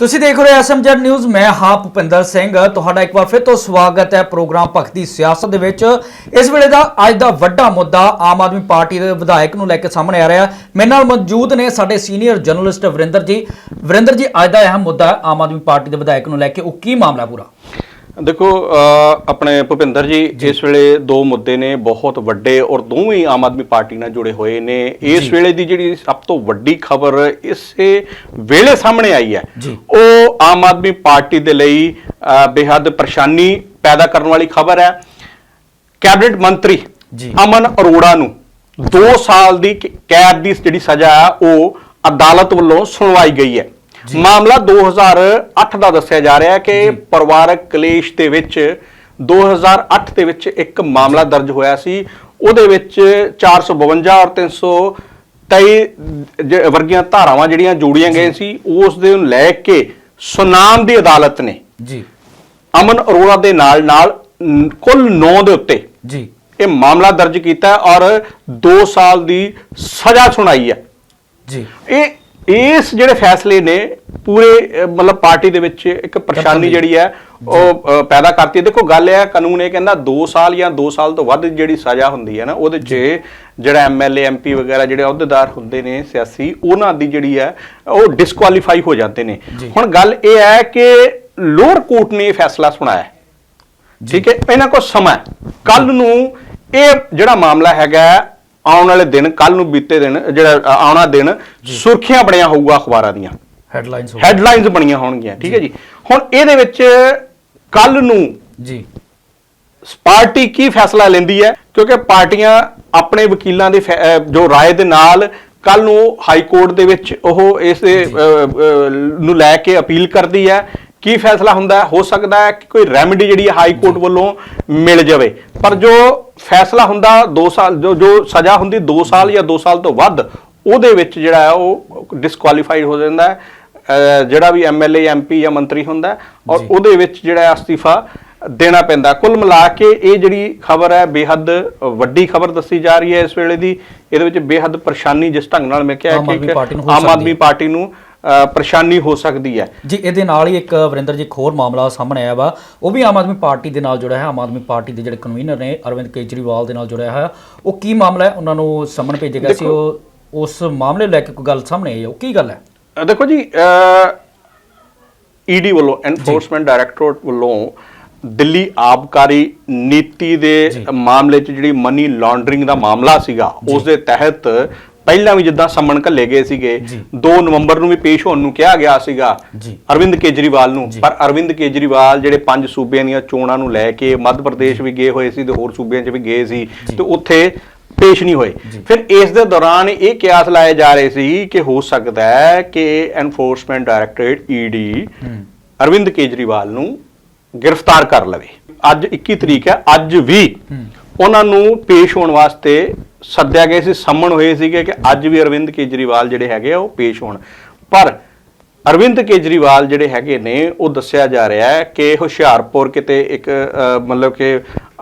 ਤੁਸੀਂ ਦੇਖ ਰਹੇ ਹੋ ਐਸਐਮਜੈਡ ਨਿਊਜ਼, ਮੈਂ ਹਾਂ ਭੁਪਿੰਦਰ ਸਿੰਘ। ਤੁਹਾਡਾ ਇੱਕ ਵਾਰ ਫਿਰ ਤੋਂ ਸਵਾਗਤ ਹੈ ਪ੍ਰੋਗਰਾਮ ਭਗਤੀ ਸਿਆਸਤ ਦੇ ਵਿੱਚ। ਇਸ ਵੇਲੇ ਦਾ ਅੱਜ ਦਾ ਵੱਡਾ ਮੁੱਦਾ ਆਮ ਆਦਮੀ ਪਾਰਟੀ ਦੇ ਵਿਧਾਇਕ ਨੂੰ ਲੈ ਕੇ ਸਾਹਮਣੇ ਆ ਰਿਹਾ ਮੇਰੇ ਨਾਲ ਮੌਜੂਦ ਨੇ ਸਾਡੇ ਸੀਨੀਅਰ ਜਰਨਲਿਸਟ ਵਰਿੰਦਰ ਜੀ। ਵਰਿੰਦਰ ਜੀ, ਅੱਜ ਦਾ ਅਹਿਮ ਮੁੱਦਾ ਆਮ ਆਦਮੀ ਪਾਰਟੀ ਦੇ ਵਿਧਾਇਕ ਨੂੰ ਲੈ ਕੇ, ਉਹ ਕੀ ਮਾਮਲਾ ਪੂਰਾ? ਦੇਖੋ ਆਪਣੇ ਭੁਪਿੰਦਰ ਜੀ ਇਸ ਵੇਲੇ ਦੋ ਮੁੱਦੇ ਨੇ ਬਹੁਤ ਵੱਡੇ ਔਰ ਦੋਵੇਂ ਆਮ ਆਦਮੀ ਪਾਰਟੀ ਨਾਲ ਜੁੜੇ ਹੋਏ ਨੇ। ਇਸ ਵੇਲੇ ਦੀ ਜਿਹੜੀ ਸਭ ਤੋਂ ਵੱਡੀ ਖਬਰ ਇਸੇ ਵੇਲੇ ਸਾਹਮਣੇ ਆਈ ਹੈ। ਉਹ ਆਮ ਆਦਮੀ ਪਾਰਟੀ ਦੇ ਲਈ ਬੇਹੱਦ ਪਰੇਸ਼ਾਨੀ ਪੈਦਾ ਕਰਨ ਵਾਲੀ ਖਬਰ ਹੈ। ਕੈਬਨਿਟ ਮੰਤਰੀ। ਅਮਨ ਅਰੋੜਾ ਨੂੰ 2 ਸਾਲ ਦੀ ਕੈਦ ਦੀ ਜਿਹੜੀ ਸਜ਼ਾ ਹੈ ਉਹ ਅਦਾਲਤ ਵੱਲੋਂ ਸੁਣਵਾਈ ਗਈ ਹੈ। ਮਾਮਲਾ 2008 ਦਾ ਦੱਸਿਆ ਜਾ ਰਿਹਾ ਹੈ ਕਿ ਪਰਿਵਾਰਕ ਕਲੇਸ਼ ਦੇ ਵਿੱਚ 2008 ਦੇ ਵਿੱਚ ਇੱਕ ਮਾਮਲਾ ਦਰਜ ਹੋਇਆ ਸੀ। ਉਹਦੇ ਵਿੱਚ 452 ਔਰ 323 ਜ- ਵਰਗੀਆਂ ਧਾਰਾਵਾਂ ਜਿਹੜੀਆਂ ਜੋੜੀਆਂ ਗਈਆਂ ਸੀ ਉਸ ਦੇ ਨੂੰ ਲੈ ਕੇ ਸੁਨਾਮ ਦੀ ਅਦਾਲਤ ਨੇ ਜੀ। ਅਮਨ ਅਰੋੜਾ ਦੇ ਨਾਲ ਨਾਲ ਕੁੱਲ 9 ਦੇ ਉੱਤੇ ਜੀ। ਇਹ ਮਾਮਲਾ ਦਰਜ ਕੀਤਾ ਔਰ 2 ਸਾਲ ਦੀ ਸਜ਼ਾ ਸੁਣਾਈ ਹੈ। ਜੀ। ਇਹ ਇਸ ਜਿਹੜੇ ਫੈਸਲੇ ਨੇ ਪੂਰੇ ਮਤਲਬ ਪਾਰਟੀ ਦੇ ਵਿੱਚ ਇੱਕ ਪਰੇਸ਼ਾਨੀ ਜਿਹੜੀ ਹੈ ਉਹ ਪੈਦਾ ਕਰਤੀ ਹੈ। ਦੇਖੋ ਗੱਲ ਇਹ ਹੈ ਕਾਨੂੰਨ ਇਹ ਕਹਿੰਦਾ 2 ਸਾਲ ਜਾਂ 2 ਸਾਲ ਤੋਂ ਵੱਧ ਜਿਹੜੀ ਸਜ਼ਾ ਹੁੰਦੀ ਹੈ ਨਾ ਉਹਦੇ 'ਚ ਜਿਹੜਾ ਐਮਐਲਏ ਐਮਪੀ ਵਗੈਰਾ ਜਿਹੜੇ ਅਹੁਦੇਦਾਰ ਹੁੰਦੇ ਨੇ ਸਿਆਸੀ ਉਹਨਾਂ ਦੀ ਜਿਹੜੀ ਹੈ ਉਹ ਡਿਸਕੁਆਲੀਫਾਈ ਹੋ ਜਾਂਦੇ ਨੇ। ਹੁਣ ਗੱਲ ਇਹ ਹੈ ਕਿ ਲੋਅਰ ਕੋਰਟ ਨੇ ਇਹ ਫੈਸਲਾ ਸੁਣਾਇਆ। ਠੀਕ ਹੈ ਇਹਨਾਂ ਕੋਲ ਸਮਾਂ ਕੱਲ ਨੂੰ ਇਹ ਜਿਹੜਾ ਮਾਮਲਾ ਹੈਗਾ ਆਉਣ ਵਾਲੇ ਦਿਨ ਕੱਲ ਨੂੰ ਬੀਤੇ ਦਿਨ ਜਿਹੜਾ ਆਉਣਾ ਦਿਨ ਸੁਰਖੀਆਂ ਬਣਿਆ ਹੋਊਗਾ ਅਖਬਾਰਾਂ ਦੀਆਂ। ਹੈਡਲਾਈਨਸ ਹੈਡਲਾਈਨਸ ਬਣੀਆਂ ਹੋਣਗੀਆਂ ਠੀਕ ਹੈ ਜੀ। ਹੁਣ ਇਹਦੇ ਵਿੱਚ ਕੱਲ ਨੂੰ ਜੀ। ਪਾਰਟੀ ਕੀ ਫੈਸਲਾ ਲੈਂਦੀ ਹੈ? ਕਿਉਂਕਿ ਪਾਰਟੀਆਂ ਆਪਣੇ ਵਕੀਲਾਂ ਦੇ ਜੋ ਰਾਏ ਦੇ ਨਾਲ ਕੱਲ ਨੂੰ ਹਾਈ ਕੋਰਟ ਦੇ ਵਿੱਚ ਉਹ ਇਸ ਨੂੰ ਲੈ ਕੇ ਅਪੀਲ ਕਰਦੀ ਹੈ ਕੀ ਫੈਸਲਾ ਹੁੰਦਾ ਹੈ? ਹੋ ਸਕਦਾ ਹੈ ਕਿ ਕੋਈ ਰੈਮੇਡੀ ਜਿਹੜੀ ਹੈ ਹਾਈ ਕੋਰਟ ਵੱਲੋਂ ਮਿਲ ਜਾਵੇ। ਪਰ ਜੋ ਫੈਸਲਾ ਹੁੰਦਾ 2 ਸਾਲ ਜੋ ਜੋ ਸਜ਼ਾ ਹੁੰਦੀ 2 ਸਾਲ ਜਾਂ 2 ਸਾਲ ਤੋਂ ਵੱਧ ਉਹਦੇ ਵਿੱਚ ਜਿਹੜਾ ਹੈ ਉਹ ਡਿਸਕੁਆਲੀਫਾਈਡ ਹੋ ਜਾਂਦਾ ਹੈ। ਜਿਹੜਾ ਵੀ ਐਮਐਲਏ ਐਮਪੀ ਜਾਂ ਮੰਤਰੀ ਹੁੰਦਾ ਔਰ। ਉਹਦੇ ਵਿੱਚ ਜਿਹੜਾ ਅਸਤੀਫਾ ਦੇਣਾ ਪੈਂਦਾ ਕੁੱਲ ਮਿਲਾ ਕੇ ਇਹ ਜਿਹੜੀ ਖਬਰ ਹੈ ਬੇਹੱਦ ਵੱਡੀ ਖਬਰ ਦੱਸੀ ਜਾ ਰਹੀ ਹੈ ਇਸ ਵੇਲੇ ਦੀ। ਇਹਦੇ ਵਿੱਚ ਬੇਹੱਦ ਪਰੇਸ਼ਾਨੀ ਜਿਸ ਢੰਗ ਨਾਲ ਮੈਂ ਕਿਹਾ ਕਿ ਆਮ ਆਦਮੀ। ਪਾਰਟੀ ਨੂੰ ਪਰੇਸ਼ਾਨੀ ਹੋ ਸਕਦੀ ਹੈ। ਜੀ ਇਹਦੇ ਨਾਲ ਹੀ ਇੱਕ ਵਰਿੰਦਰ ਜੀ ਇੱਕ ਹੋਰ ਮਾਮਲਾ ਸਾਹਮਣੇ ਆਇਆ ਵਾ। ਉਹ ਵੀ ਆਮ ਆਦਮੀ ਪਾਰਟੀ ਦੇ ਨਾਲ ਜੁੜਿਆ ਹੈ ਆਮ ਆਦਮੀ ਪਾਰਟੀ ਦੇ ਜਿਹੜੇ ਕਨਵੀਨਰ ਨੇ ਅਰਵਿੰਦ ਕੇਜਰੀਵਾਲ ਦੇ ਨਾਲ ਜੁੜਿਆ ਹੈ ਉਹ ਕੀ ਮਾਮਲਾ ਹੈ? ਉਹਨਾਂ ਨੂੰ ਸਮਨ ਭੇਜਿਆ ਗਿਆ ਸੀ। ਉਹ ਉਸ ਮਾਮਲੇ ਲੈ ਕੇ ਕੋਈ ਗੱਲ ਸਾਹਮਣੇ ਆਈ ਹੈ? ਉਹ ਕੀ ਗੱਲ ਹੈ? ਦੇਖੋ ਜੀ ਈਡੀ ਵੱਲੋਂ ਐਨਫੋਰਸਮੈਂਟ ਡਾਇਰੈਕਟੋਰੇਟ ਵੱਲੋਂ ਦਿੱਲੀ ਆਬਕਾਰੀ ਨੀਤੀ ਦੇ ਮਾਮਲੇ 'ਚ ਜਿਹੜੀ ਮਨੀ ਲਾਂਡਰਿੰਗ ਦਾ ਮਾਮਲਾ ਸੀਗਾ ਉਸ ਦੇ ਤਹਿਤ ਪਹਿਲਾਂ ਵੀ ਜਿੱਦਾਂ ਸੰਮਣ ਘੱਲੇ ਗਏ ਸੀਗੇ ਜੀ। 2 ਨਵੰਬਰ ਨੂੰ ਵੀ ਪੇਸ਼ ਹੋਣ ਨੂੰ ਕਿਹਾ ਗਿਆ ਸੀਗਾ। ਅਰਵਿੰਦ ਕੇਜਰੀਵਾਲ ਨੂੰ। ਪਰ ਅਰਵਿੰਦ ਕੇਜਰੀਵਾਲ ਜਿਹੜੇ ਪੰਜ ਸੂਬਿਆਂ ਦੀਆਂ ਚੋਣਾਂ ਨੂੰ ਲੈ ਕੇ ਮੱਧ ਪ੍ਰਦੇਸ਼ ਵੀ ਗਏ ਹੋਏ ਸੀ ਤੇ ਹੋਰ ਸੂਬਿਆਂ 'ਚ ਵੀ ਗਏ ਸੀ ਤੇ ਉੱਥੇ ਪੇਸ਼ ਨਹੀਂ ਹੋਏ। ਫਿਰ ਇਸ ਦੇ ਦੌਰਾਨ ਇਹ ਕਿਆਸ ਲਾਏ ਜਾ ਰਹੇ ਸੀ ਕਿ ਹੋ ਸਕਦਾ ਹੈ ਕਿ enforcement directorate ED Arvind Kejriwal ਨੂੰ ਗ੍ਰਿਫਤਾਰ ਕਰ ਲਵੇ। ਅੱਜ 21 ਤਰੀਕ ਹੈ ਅੱਜ ਵੀ ਉਹਨਾਂ ਨੂੰ ਪੇਸ਼ ਹੋਣ ਵਾਸਤੇ ਸੱਦਿਆ ਗਿਆ ਸੀ ਸੰਮਣ ਹੋਏ ਸੀਗੇ ਕਿ ਅੱਜ ਵੀ ਅਰਵਿੰਦ ਕੇਜਰੀਵਾਲ ਜਿਹੜੇ ਹੈਗੇ ਆ ਉਹ ਪੇਸ਼ ਹੋਣ। ਪਰ ਅਰਵਿੰਦ ਕੇਜਰੀਵਾਲ ਜਿਹੜੇ ਹੈਗੇ ਨੇ ਉਹ ਦੱਸਿਆ ਜਾ ਰਿਹਾ ਹੈ ਕਿ ਹੁਸ਼ਿਆਰਪੁਰ ਕਿਤੇ ਇੱਕ ਮਤਲਬ ਕਿ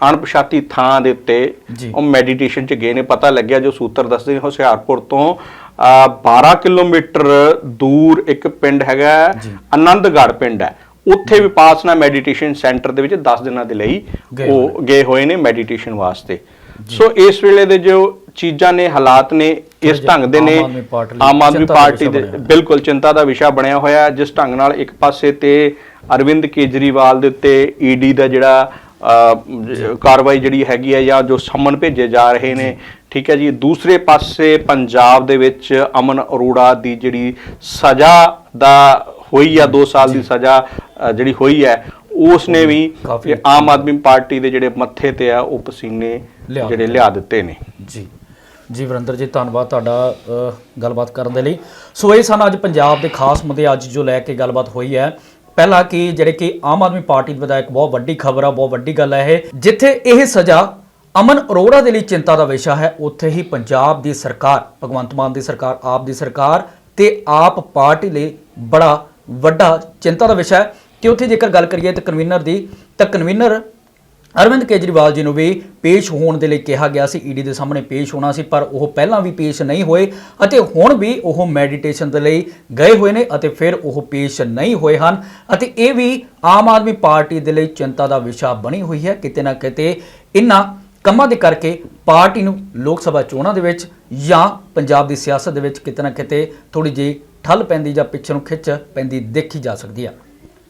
ਅਣਪਛਾਤੀ ਥਾਂ ਦੇ ਉੱਤੇ। ਉਹ ਮੈਡੀਟੇਸ਼ਨ ਚ ਗਏ ਨੇ। ਪਤਾ ਲੱਗਿਆ ਜੋ ਸੂਤਰ ਦੱਸਦੇ ਨੇ ਹੁਸ਼ਿਆਰਪੁਰ ਤੋਂ ਅ, 12 ਕਿਲੋਮੀਟਰ ਦੂਰ ਇੱਕ ਪਿੰਡ ਹੈਗਾ ਆਨੰਦਗੜ੍ਹ ਪਿੰਡ ਹੈ। ਉੱਥੇ ਵਿਪਾਸਨਾ ਮੈਡੀਟੇਸ਼ਨ ਸੈਂਟਰ ਦੇ ਵਿੱਚ 10 ਦਿਨਾਂ ਦੇ ਲਈ ਗਏ ਉਹ ਗਏ ਹੋਏ ਨੇ ਮੈਡੀਟੇਸ਼ਨ ਵਾਸਤੇ। ਸੋ ਇਸ ਵੇਲੇ ਦੇ ਜੋ ਚੀਜ਼ਾਂ ਨੇ ਹਾਲਾਤ ਨੇ ਇਸ ਢੰਗ ਦੇ ਨੇ ਆਮ ਆਦਮੀ ਪਾਰਟੀ ਦਾ। ਬਿਲਕੁਲ ਚਿੰਤਾ ਦਾ ਵਿਸ਼ਾ ਬਣਿਆ ਹੋਇਆ ਜਿਸ ਢੰਗ ਨਾਲ ਇੱਕ ਪਾਸੇ ਤੇ ਅਰਵਿੰਦ ਕੇਜਰੀਵਾਲ ਦੇ ਉੱਤੇ ਈਡੀ ਦਾ ਜਿਹੜਾ ਕਾਰਵਾਈ ਜਿਹੜੀ ਹੈਗੀ ਹੈ ਜਾਂ ਜੋ ਸਮਨ ਭੇਜੇ ਜਾ ਰਹੇ ਨੇ ਠੀਕ ਹੈ ਜੀ। ਦੂਸਰੇ ਪਾਸੇ ਪੰਜਾਬ ਦੇ ਵਿੱਚ ਅਮਨ ਅਰੋੜਾ ਦੀ ਜਿਹੜੀ ਸਜ਼ਾ ਦਾ ਹੋਈ ਆ 2 ਸਾਲ ਦੀ ਸਜ਼ਾ ਜਿਹੜੀ ਹੋਈ ਹੈ ਉਸ ਨੇ ਵੀ ਕਾਫੀ- ਆਮ ਆਦਮੀ ਪਾਰਟੀ ਦੇ ਜਿਹੜੇ ਮੱਥੇ ਤੇ ਆ ਉਹ ਪਸੀਨੇ ਜਿਹੜੇ ਲਿਆ ਦਿੱਤੇ ਨੇ। ਜੀ। ਜੀ ਵਰਿੰਦਰ ਜੀ ਧੰਨਵਾਦ ਤੁਹਾਡਾ ਗੱਲਬਾਤ ਕਰਨ ਦੇ ਲਈ। ਸੋ ਇਹ ਸਨ ਅੱਜ ਪੰਜਾਬ ਦੇ ਖਾਸ ਮੁੱਦੇ ਅੱਜ ਜੋ ਲੈ ਕੇ ਗੱਲਬਾਤ ਹੋਈ ਹੈ। ਪਹਿਲਾ ਕਿ ਜਿਹੜੇ ਕਿ ਆਮ ਆਦਮੀ ਪਾਰਟੀ ਦੇ ਵਿਧਾਇਕ ਬਹੁਤ ਵੱਡੀ ਖਬਰ ਆ ਬਹੁਤ ਵੱਡੀ ਗੱਲ ਹੈ ਇਹ। ਜਿੱਥੇ ਇਹ ਸਜ਼ਾ ਅਮਨ ਅਰੋੜਾ ਦੇ ਲਈ ਚਿੰਤਾ ਦਾ ਵਿਸ਼ਾ ਹੈ ਉੱਥੇ ਹੀ ਪੰਜਾਬ ਦੀ ਸਰਕਾਰ ਭਗਵੰਤ ਮਾਨ ਦੀ ਸਰਕਾਰ ਆਪ ਦੀ ਸਰਕਾਰ ਤੇ ਆਪ ਪਾਰਟੀ ਲਈ ਬੜਾ ਵੱਡਾ ਚਿੰਤਾ ਦਾ ਵਿਸ਼ਾ ਹੈ। ਕਿ ਉੱਥੇ ਜੇਕਰ ਗੱਲ ਕਰੀਏ ਤਾਂ ਕਨਵੀਨਰ ਦੀ, ਤਾਂ ਕਨਵੀਨਰ ਅਰਵਿੰਦ ਕੇਜਰੀਵਾਲ ਜੀ ਨੂੰ ਵੀ ਪੇਸ਼ ਹੋਣ ਦੇ ਲਈ ਕਿਹਾ ਗਿਆ ਸੀ ਈਡੀ ਦੇ ਸਾਹਮਣੇ ਪੇਸ਼ ਹੋਣਾ ਸੀ, ਪਰ ਉਹ ਪਹਿਲਾਂ ਵੀ ਪੇਸ਼ ਨਹੀਂ ਹੋਏ ਅਤੇ ਹੁਣ ਵੀ ਉਹ ਮੈਡੀਟੇਸ਼ਨ ਦੇ ਲਈ ਗਏ ਹੋਏ ਨੇ ਅਤੇ ਫਿਰ ਉਹ ਪੇਸ਼ ਨਹੀਂ ਹੋਏ ਹਨ ਅਤੇ ਇਹ ਵੀ ਆਮ ਆਦਮੀ ਪਾਰਟੀ ਦੇ ਲਈ ਚਿੰਤਾ ਦਾ ਵਿਸ਼ਾ ਬਣੀ ਹੋਈ ਹੈ। ਕਿਤੇ ਨਾ ਕਿਤੇ ਇਨ੍ਹਾਂ ਕੰਮਾਂ ਦੇ ਕਰਕੇ ਪਾਰਟੀ ਨੂੰ ਲੋਕ ਸਭਾ ਚੋਣਾਂ ਦੇ ਵਿੱਚ ਜਾਂ ਪੰਜਾਬ ਦੀ ਸਿਆਸਤ ਦੇ ਵਿੱਚ ਕਿਤੇ ਨਾ ਕਿਤੇ ਥੋੜੀ ਜਿਹੀ ਠੱਲ ਪੈਂਦੀ ਜਾਂ ਪਿੱਛੇ ਨੂੰ ਖਿੱਚ ਪੈਂਦੀ ਦੇਖੀ ਜਾ ਸਕਦੀ ਹੈ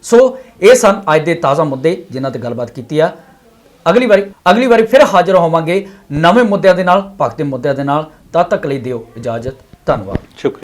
ਸੋ ਇਹ ਸਨ ਅੱਜ ਦੇ ਤਾਜ਼ਾ ਮੁੱਦੇ ਜਿਨ੍ਹਾਂ ਤੇ ਗੱਲਬਾਤ ਕੀਤੀ ਆ। ਅਗਲੀ ਵਾਰੀ ਅਗਲੀ ਵਾਰੀ ਫਿਰ ਹਾਜ਼ਰ ਹੋਵਾਂਗੇ ਨਵੇਂ ਮੁੱਦਿਆਂ ਦੇ ਨਾਲ, ਭਗਤੀ ਮੁੱਦਿਆਂ ਦੇ ਨਾਲ। ਤਦ ਤੱਕ ਲਈ ਦਿਓ ਇਜਾਜ਼ਤ। ਧੰਨਵਾਦ। ਸ਼ੁਕਰੀਆ।